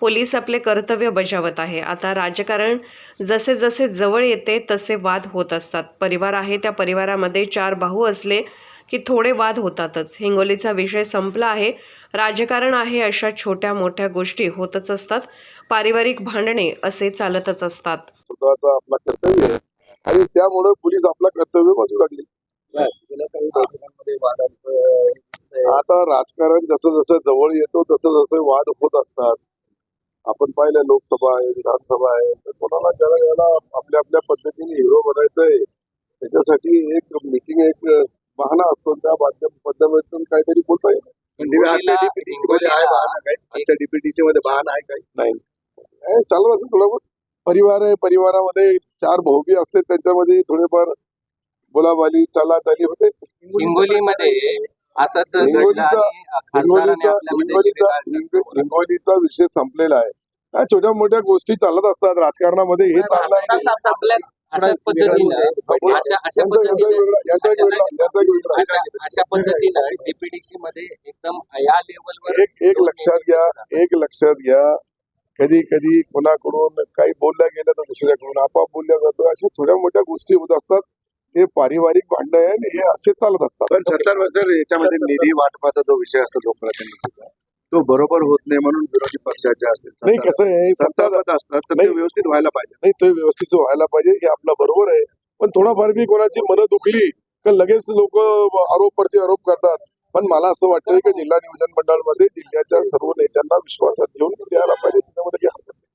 Police आपले कर्तव्य बजावत आहे. आता राजकारण जसे जसे जवळ येते तसे वाद होत असतात. परिवार आहे त्या परिवारामध्ये चार भाऊ असले की थोडे वाद होतातच. हिंगोलीचा विषय संपला आहे. राजकारण आहे अशा छोट्या मोठ्या गोष्टी होतच असतात. पारिवारिक भांडणे असे चालतच असतात. स्वतःचा आपला कर्तव्य आहे. आणि त्यामुळे पोलीस आपला कर्तव्य बाजू लागले. आता राजकारण जसं जसं जवळ येतो तसं जसं वाद होत असतात. आपण पाहिलं लोकसभा आहे विधानसभा आहे तर कोणाला ज्याला याला आपल्या आपल्या पद्धतीने हिरो बनायचं आहे त्याच्यासाठी एक मिटिंग एक बहाणा असतो त्या माध्यम पद्धतीतून काहीतरी बोलता येईल. आजच्या मध्ये आहे बहाणा काय आजच्या डीपीटीसी मध्ये बहाणा आहे काय नाही. हे चालत असं थोडं बहुत. परिवार आहे परिवारामध्ये चार भाऊबी असते त्यांच्यामध्ये थोडेफार बोलाबाली चालाचाली होते. हिंगोलीमध्ये हिंगोलीचा- हिंगोलीचा हिंगोलीचा विषय संपलेला आहे. हा छोट्या मोठ्या गोष्टी चालत असतात. राजकारणामध्ये हे अशा पद्धतीनं याचा एक वेगळा याचा एक वेगळा अशा अशा पद्धतीनं डीपीडीसी मध्ये एकदम या लेवलवर एक एक लक्षात घ्या. एक लक्षात घ्या. कधी कधी कोणाकडून काही बोलल्या गेलं तर दुसऱ्याकडून आपाप बोलल्या जातं. अशा छोट्या मोठ्या गोष्टी होत असतात. हे पारिवारिक भांडण आहे आणि हे असे चालत असतात. पण सरकार याच्यामध्ये निधी वाटपाचा जो विषय असतो लोकप्रतिनिधीचा तो बरोबर होत नाही म्हणून विरोधी पक्षाचे असतील नाही कसं आहे सत्तापद असतात तर नाही. व्यवस्थित व्हायला पाहिजे. नाही ते व्यवस्थित व्हायला पाहिजे हे आपला बरोबर आहे. पण थोडाफार मी कोणाची मनं दुखली तर लगेच लोक आरोप प्रति आरोप करतात. पण मला असं वाटतं की जिल्हा नियोजन मंडळामध्ये जिल्ह्याच्या सर्व नेत्यांना विश्वासात घेऊन द्यायला पाहिजे त्याच्यामध्ये काही हरकत नाही.